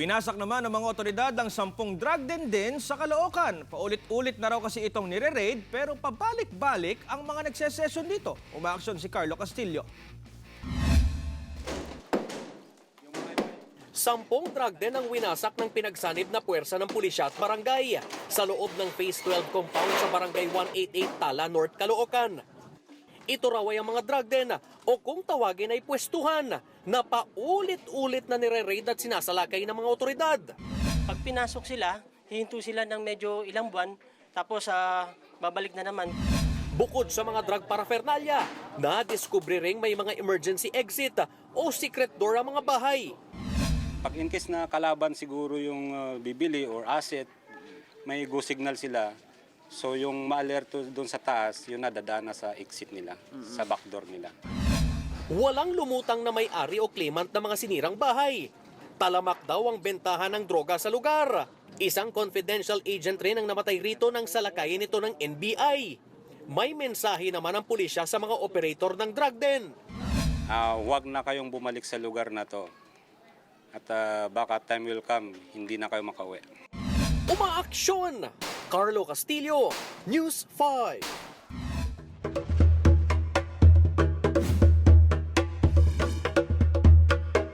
Winasak naman ng mga otoridad ang sampung drug den din sa Caloocan. Paulit-ulit na raw kasi itong nire-raid pero pabalik-balik ang mga nagsesesyon dito. Umaaksyon si Carlo Castillo. Sampung drug den ang winasak ng pinagsanib na puwersa ng pulisya at barangay sa loob ng Phase 12 compound sa Barangay 188 Tala, North Caloocan. Ito raw ay ang mga drug den o kung tawagin ay pwestuhan na paulit-ulit na nire-raid at sinasalakay ng mga otoridad. Pag pinasok sila, hihinto sila ng medyo ilang buwan, tapos ah, babalik na naman. Bukod sa mga drug paraphernalia, na-discover ring may mga emergency exit o secret door ang mga bahay. Pag in case na kalaban siguro yung uh, bibili or asset, may go signal sila. So yung ma-alerto doon sa taas, yun nadadana sa exit nila, sa backdoor nila. Walang lumutang na may-ari o claimant ng mga sinirang bahay. Talamak daw ang bentahan ng droga sa lugar. Isang confidential agent rin ang namatay rito ng salakayin nito ng NBI. May mensahe naman ang pulisya sa mga operator ng drug den. Ah, huwag na kayong bumalik sa lugar na to. At ah, baka time will come, hindi na kayo makauwi. Umaaksyon! Carlo Castillo, News 5.